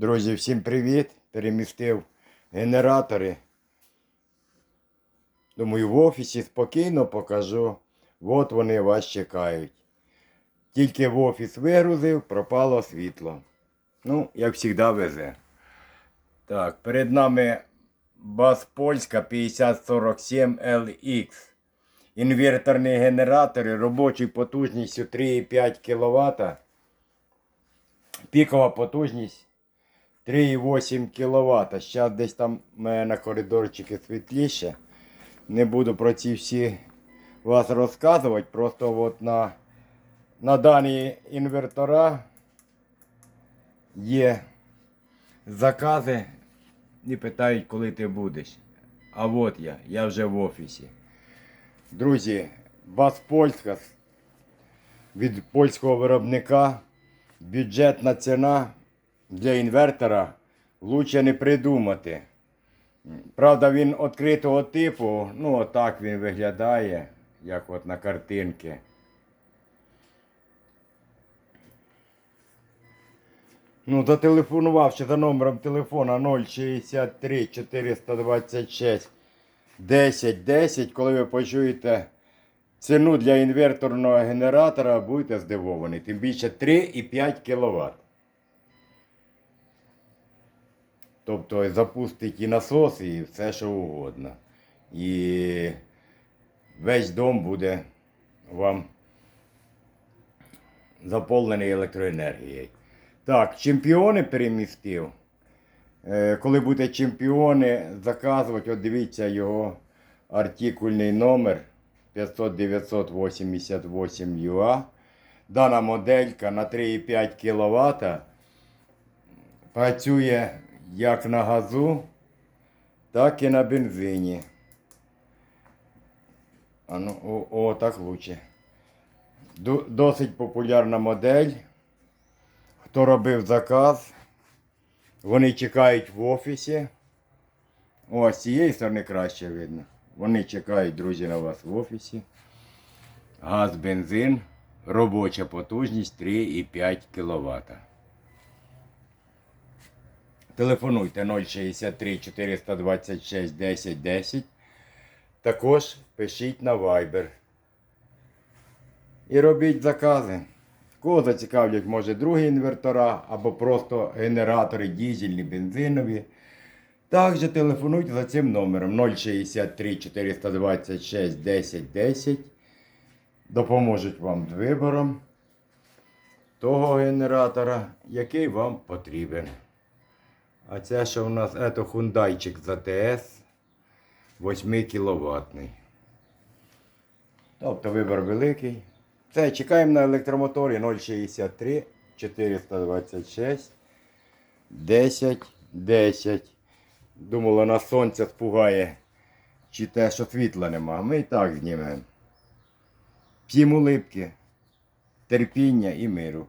Друзі, всім привіт! Перемістив генератори. Думаю, в офісі спокійно покажу. От вони вас чекають. Тільки в офіс вигрузив, пропало світло. Ну, як завжди везе. Так, перед нами Бас Польська 5047 LX. Інверторні генератори робочою потужністю 3,5 кВт. Пікова потужність 3,8 кВт. Зараз десь там на коридорчики світліше. Не буду про ці всі вас розказувати. Просто от на, на дані інвертора є закази і питають, коли ти будеш. А от я, я вже в офісі. Друзі, Бас Польська від польського виробника. Бюджетна ціна для інвертора лучше не придумати. Правда, він відкритого типу, ну отак він виглядає, як от на картинці. Ну, зателефонувавши за номером телефона 063 426 10 10, коли ви почуєте ціну для інверторного генератора, будете здивовані. Тим більше 3,5 кВт. Тобто запустить і насос, і все, що угодно. І весь дом буде вам заповнений електроенергією. Так, чемпіони перемістив. Е, Коли будете чемпіони заказувати, от дивіться його артикульний номер 500-988 UA. Дана моделька на 3,5 кВт працює як на газу, так і на бензині. А ну, о, о, так лучше. Досить популярна модель. Хто робив заказ, вони чекають в офісі. О, з цієї сторони краще видно. Вони чекають, друзі, на вас в офісі. Газ, бензин, робоча потужність 3,5 кВт. Телефонуйте 063 426 10 10. Також пишіть на Viber. І робіть закази. Кого зацікавлять, може, другі інвертора або просто генератори дізельні, бензинові. Також телефонуйте за цим номером 063 426 10 10. Допоможуть вам з вибором того генератора, який вам потрібен. А це що у нас це хундайчик з АТС 8 кВт. Тобто вибір великий. Це чекаємо на електромоторі 063 426 10 10. Думала, нас сонце спугає, чи те, що світла нема. Ми і так знімемо. Всім улипки, терпіння і миру.